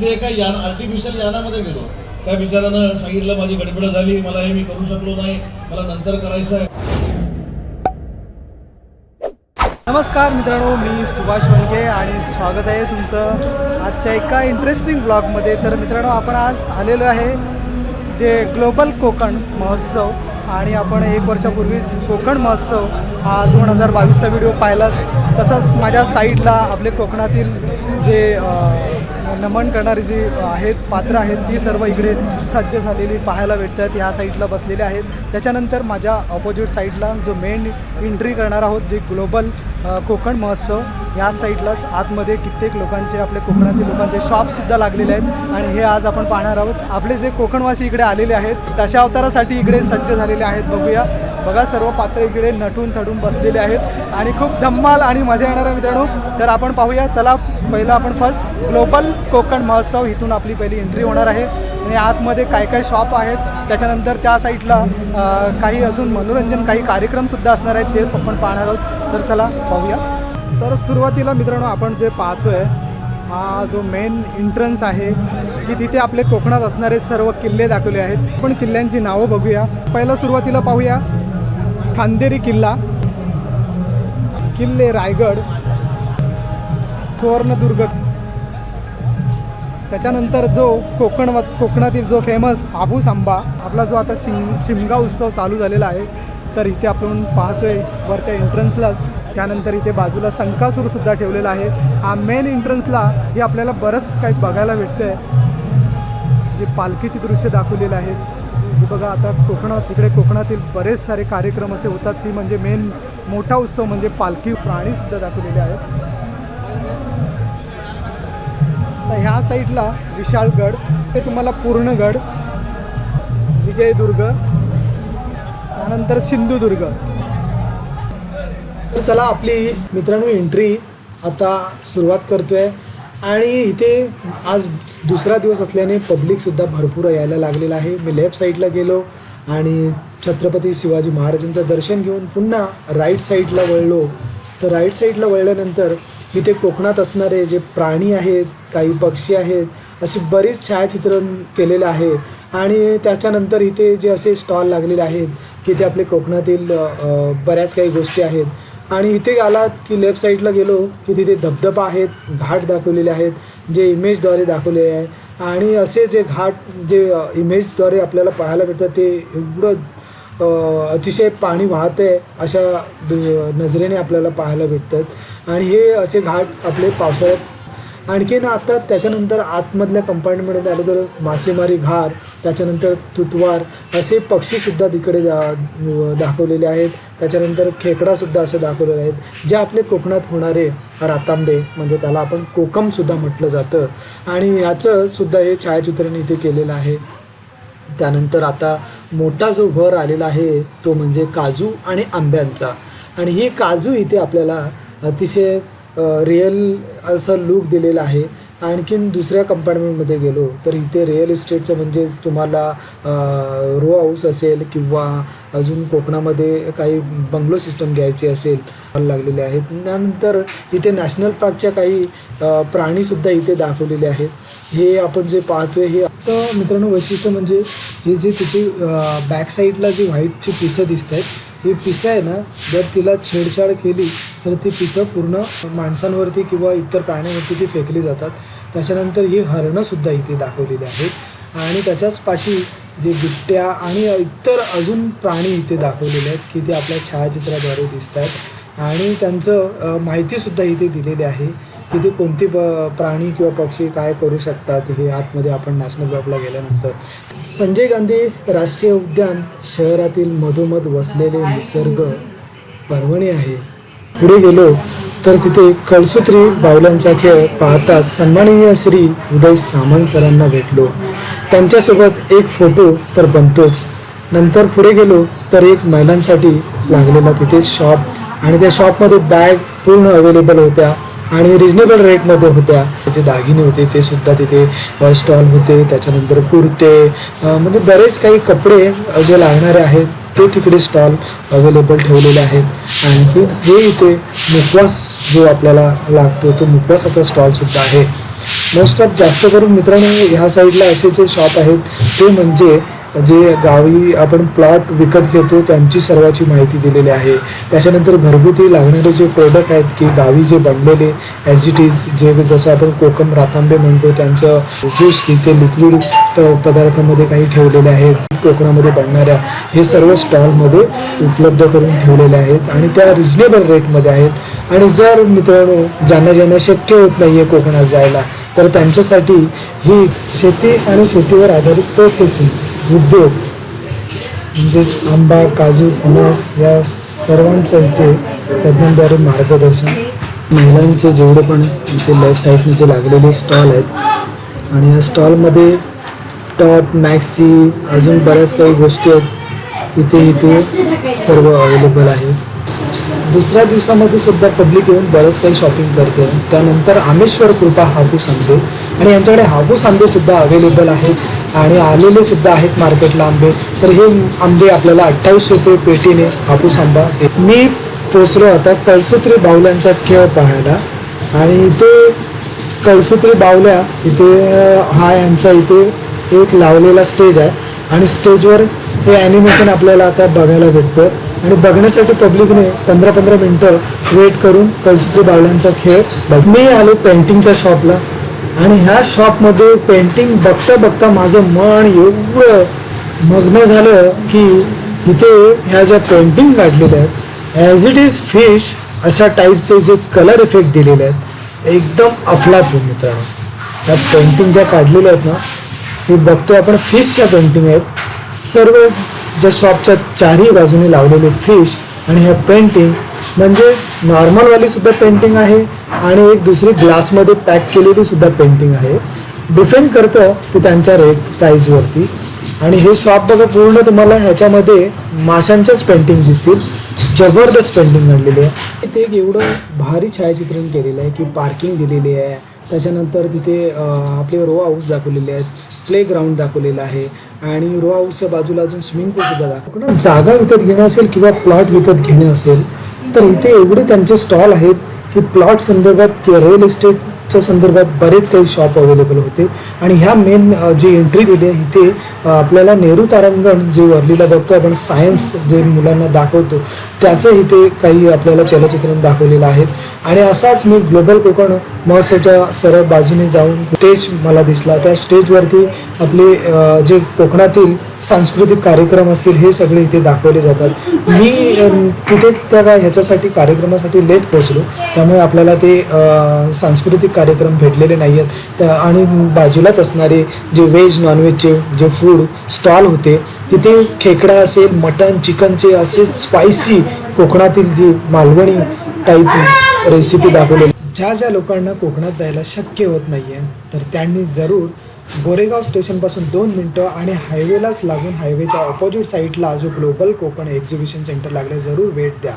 तिथे एका यान आर्टिफिशियल यानामध्ये गेलो. त्या बिचारानं सांगितलं माझी गडबड झाली मला हे मी करू शकलो नाही मला नंतर करायचं आहे. नमस्कार मित्रांनो मी सुभाष वणगे आणि स्वागत आहे तुमचं आजच्या एका इंटरेस्टिंग ब्लॉगमध्ये तर मित्रांनो आपण आज आलेलो आहे जे ग्लोबल कोकण महोत्सव. आणि आपण एक वर्षापूर्वीच कोकण महोत्सव हा दोन हजार बावीसचा व्हिडिओ पाहिलाच तसाच माझ्या साईडला आपले कोकणातील जे नमन करणारी जी आहेत पात्र आहेत ती सर्व इकडे सज्ज झालेली पाहायला भेटतात. ह्या साईडला बसलेले आहेत. त्याच्यानंतर माझ्या ऑपोजिट साईडला जो मेन एंट्री करणार आहोत जे ग्लोबल कोकण महोत्सव ह्या साईडलाच आतमध्ये कित्येक लोकांचे आपले कोकणातील लोकांचे शॉपसुद्धा लागलेले आहेत. आणि हे आज आपण पाहणार आहोत. आपले जे कोकणवासी इकडे आलेले आहेत तशा अवतारासाठी इकडे सज्ज झालेले आहेत. बघूया. बघा सर्व पात्र इकडे नटून थटून बसलेले आहेत. आणि खूप धम्माल आणि मजा येणार आहे मित्रांनो. तर आपण पाहूया. चला पहिलं आपण फर्स्ट ग्लोबल कोकण महोत्सव इथून आपली पहिली एंट्री होणार आहे. आणि आतमध्ये काय काय शॉप आहेत त्याच्यानंतर त्या साईडला काही अजून मनोरंजन काही कार्यक्रमसुद्धा असणार आहेत ते आपण पाहणार आहोत. तर चला पाहूया. तर सुरुवातीला मित्रांनो आपण जे पाहतोय हा जो मेन एंट्रन्स आहे की तिथे आपले कोकणात असणारे सर्व किल्ले दाखवले आहेत. पण किल्ल्यांची नावं बघूया. पहिलं सुरुवातीला पाहूया. खांदेरी किल्ला. किल्ले रायगड. सुवर्णदुर्ग. त्याच्यानंतर जो कोकण कोकणातील जो फेमस हापूस आंबा आपला जो आता शिम शिमगा उत्सव चालू झालेला आहे तर इथे आपण पाहतोय वरच्या एंट्रन्सलाच त्यानंतर इथे बाजूला संकासूरसुद्धा ठेवलेला आहे. हा मेन एंट्रन्सला हे आपल्याला बरंच काही बघायला भेटतं आहे जे पालखीची दृश्य दाखवलेलं आहे. हे बघा आता कोकणात इकडे कोकणातील बरेच सारे कार्यक्रम असे होतात. ती म्हणजे मेन मोठा उत्सव म्हणजे पालखी प्राणीसुद्धा दाखवलेले आहेत. तर ह्या साईडला विशाळगड ते तुम्हाला पूर्णगड विजयदुर्ग त्यानंतर सिंधुदुर्ग. तर चला आपली मित्रांनो एंट्री आता सुरुवात करतोय. आणि इथे आज दुसरा दिवस असल्याने पब्लिकसुद्धा भरपूर यायला लागलेलं आहे. मी लेफ्ट साईडला गेलो आणि छत्रपती शिवाजी महाराजांचं दर्शन घेऊन पुन्हा राईट साईडला वळलो. तर राईट साईडला वळल्यानंतर इथे कोकणात असणारे जे प्राणी आहेत काही पक्षी आहेत अशी बरीच छायाचित्रण केलेलं आहे. आणि त्याच्यानंतर इथे जे असे स्टॉल लागलेले आहेत की ते आपले कोकणातील बऱ्याच काही गोष्टी आहेत. आणि इथे आलात की लेफ्ट साईडला गेलो की तिथे धबधबा आहेत घाट दाखवलेले आहेत जे इमेजद्वारे दाखवले आहे. आणि असे जे घाट जे इमेजद्वारे आपल्याला पाहायला भेटतात ते एवढं अतिशय पाणी वाहत आहे अशा नजरेने आपल्याला पाहायला भेटतात. आणि हे असे घाट आपले पावसाळ्यात आणखीन आता त्याच्यानंतर आतमधल्या कंपार्टमेंटमध्ये आलं तर मासेमारी घार त्याच्यानंतर तुतवार असे पक्षीसुद्धा तिकडे दा दाखवलेले आहेत. त्याच्यानंतर खेकडासुद्धा असे दाखवलेले आहेत. जे आपले कोकणात होणारे रातांबे म्हणजे त्याला आपण कोकमसुद्धा म्हटलं जातं. आणि याचंसुद्धा हे छायाचित्रण इथे केलेलं आहे. त्यानंतर आता मोठा जो भर आलेला आहे तो म्हणजे काजू आणि आंब्यांचा. आणि हे काजू इथे आपल्याला अतिशय रिअल असं लूक दिलेला आहे. आणखीन दुसऱ्या कंपार्टमेंटमध्ये गेलो तर इथे रिअल इस्टेटचं म्हणजे तुम्हाला रो हाऊस असेल किंवा अजून कोकणामध्ये काही बंगलो सिस्टम घ्यायची असेल लागलेले आहेत. त्यानंतर इथे नॅशनल पार्कच्या काही प्राणीसुद्धा इथे दाखवलेले आहेत. हे आपण जे पाहतोय हे आजचं मित्रांनो वैशिष्ट्य म्हणजे हे जे तिथे बॅक साईडला जी व्हाईटची पिसं दिसत आहेत ही पिसं आहे ना जर तिला छेडछाड केली तर ती पिसं पूर्ण माणसांवरती किंवा इतर प्राण्यांवरती ती फेकली जातात. त्याच्यानंतर ही हरणंसुद्धा इथे दाखवलेली आहेत. आणि त्याच्याच पाठी जे बिबट्या आणि इतर अजून प्राणी इथे दाखवलेले आहेत की ते आपल्या छायाचित्राद्वारे दिसत आहेत आणि त्यांचं माहितीसुद्धा इथे दिलेली आहे. की कोणती कोणते ब प्राणी किंवा पक्षी काय करू शकतात हे आतमध्ये आपण नॅशनल पार्कला गेल्यानंतर. संजय गांधी राष्ट्रीय उद्यान शहरातील मधोमध वसलेले निसर्ग पर्वणी आहे. पुढे गेलो तर तिथे कळसूत्री बावल्यांचा खेळ पाहताच सन्माननीय श्री उदय सामंत सरांना भेटलो. त्यांच्यासोबत एक फोटो तर बनतोच. नंतर पुढे गेलो तर एक महिलांसाठी लागलेला तिथे शॉप आणि त्या शॉपमध्ये बॅग पूर्ण अवेलेबल होत्या. आणि रिजनेबल रेटमध्ये होत्या. तिथे दागिने होते ते सुद्धा तिथे स्टॉल होते. त्याच्यानंतर कुर्ते म्हणजे बरेच काही कपडे जे लागणारे आहेत ते तिकडे स्टॉल अवेलेबल ठेवलेले आहेत. आणखी हे इथे मुखवास जो आपल्याला लागतो तो मुखवासाचा स्टॉल सुद्धा आहे. मोस्ट ऑफ जास्त करून मित्रांनो ह्या साईडला असे जे शॉप आहेत ते म्हणजे जे गावी आपण प्लॉट विकत घेतो त्यांची सर्वाची माहिती दिलेली आहे. त्याच्यानंतर घरगुती लागणारे जे प्रोडक्ट आहेत की गावी जे बनलेले ॲज इट इज जे जसं आपण कोकम रातांबे म्हणतो त्यांचं ज्यूस तिथे लिक्विड पदार्थामध्ये काही ठेवलेले आहेत कोकणामध्ये बनणाऱ्या हे सर्व स्टॉलमध्ये उपलब्ध करून ठेवलेले आहेत आणि त्या रिजनेबल रेटमध्ये आहेत. आणि जर मित्रांनो ज्यांना ज्यांना शक्य होत नाही आहे कोकणात जायला तर त्यांच्यासाठी ही शेती आणि शेतीवर आधारित प्रोसेसिंग उद्योग म्हणजेच आंबा काजू फणस या सर्वांचं इथे तज्ज्ञांद्वारे मार्गदर्शन. महिलांचे जेवढे पण इथे लेफ्ट साईडने जे लागलेले स्टॉल आहेत आणि या स्टॉलमध्ये टॉप मॅक्सी अजून बऱ्याच काही गोष्टी आहेत इथे इथे सर्व अवेलेबल आहे. दुसऱ्या दिवसामध्ये सुद्धा पब्लिक येऊन बरंच काही शॉपिंग करते. त्यानंतर आमेश्वर कृपा हापूस आंबे आणि यांच्याकडे हापूस आंबे सुद्धा अवेलेबल आहेत. आणि आलेले सुद्धा आहेत मार्केटला आंबे तर हे आंबे आपल्याला अठ्ठावीस रुपये पेटीने हापूस आंबा मी पोचलो आता कळसूत्री बाहुल्यांचा खेळ पाहायला. आणि इथे कळसूत्री बावल्या इथे हा यांचा इथे एक लावलेला स्टेज आहे. आणि स्टेजवर हे ॲनिमेशन आपल्याला आता बघायला भेटतं. आणि बघण्यासाठी पब्लिकने पंधरा पंधरा मिनटं वेट करून कळसूत्री बावल्यांचा खेळ बघ. मी आलो पेंटिंगच्या शॉपला आणि ह्या शॉपमध्ये पेंटिंग बघता बघता माझं मन एवढं मग्न झालं की इथे ह्या ज्या पेंटिंग काढलेल्या आहेत ॲज इट इज फिश अशा टाईपचे जे कलर इफेक्ट दिलेले आहेत एकदम अफलातून मित्रांनो. त्या पेंटिंग ज्या काढलेल्या आहेत ना हे बघतोय आपण फिशच्या पेंटिंग आहेत. सर्व ज्या शॉपच्या चारही बाजूने लावलेले फिश आणि ह्या पेंटिंग म्हणजेच नॉर्मलवाली सुद्धा पेंटिंग आहे आणि एक दुसरी ग्लासमध्ये पॅक केलेली सुद्धा पेंटिंग आहे. डिफेंड करतं ते त्यांच्या रेट प्राईजवरती आणि हे शॉप बघा पूर्ण तुम्हाला ह्याच्यामध्ये माशांच्याच पेंटिंग दिसतील. जबरदस्त पेंटिंग घडलेली आहे. ते एक एवढं भारी छायाचित्रण केलेलं आहे की पार्किंग दिलेली आहे. त्याच्यानंतर तिथे आपले रो हाऊस दाखवलेले आहेत. प्लेग्राऊंड दाखवलेलं आहे. आणि रो हाऊसच्या बाजूला अजून स्विमिंग पूल सुद्धा दाखवलं जागा विकत घेणं असेल किंवा प्लॉट विकत घेणं असेल तर इथे एवढे त्यांचे स्टॉल आहेत की प्लॉट संदर्भात की रिअल च्या संदर्भात बरेच काही शॉप अवेलेबल होते. आणि ह्या मेन जी एंट्री दिली आहे इथे आपल्याला नेहरू तारांगण जे वरलीला बघतो आपण सायन्स जे मुलांना दाखवतो त्याचं इथे काही आपल्याला चलचित्रण दाखवलेलं आहे. आणि असाच मी ग्लोबल कोकण महोत्सवच्या सरळ बाजूने जाऊन स्टेज मला दिसला. त्या स्टेजवरती आपले जे कोकणातील सांस्कृतिक कार्यक्रम असतील हे सगळे इथे दाखवले जातात. मी तिथे त्या ह्याच्यासाठी कार्यक्रमासाठी लेट पोचलो त्यामुळे आपल्याला ते सांस्कृतिक कार्यक्रम भेटलेले नाही आहेत आणि बाजूलाच असणारे जे व्हेज नॉनव्हेजचे जे फूड स्टॉल होते तिथे खेकडा असेल मटन चिकनचे असे स्पायसी कोकणातील जी मालवणी टाईप रेसिपी दाखवलेली. ज्या ज्या लोकांना कोकणात जायला शक्य होत नाही आहे तर त्यांनी जरूर गोरेगाव स्टेशनपासून दोन मिनटं आणि हायवेलाच लागून हायवेच्या ऑपोजिट साईडला जो ग्लोबल कोकण एक्झिबिशन सेंटर लागले जरूर भेट द्या.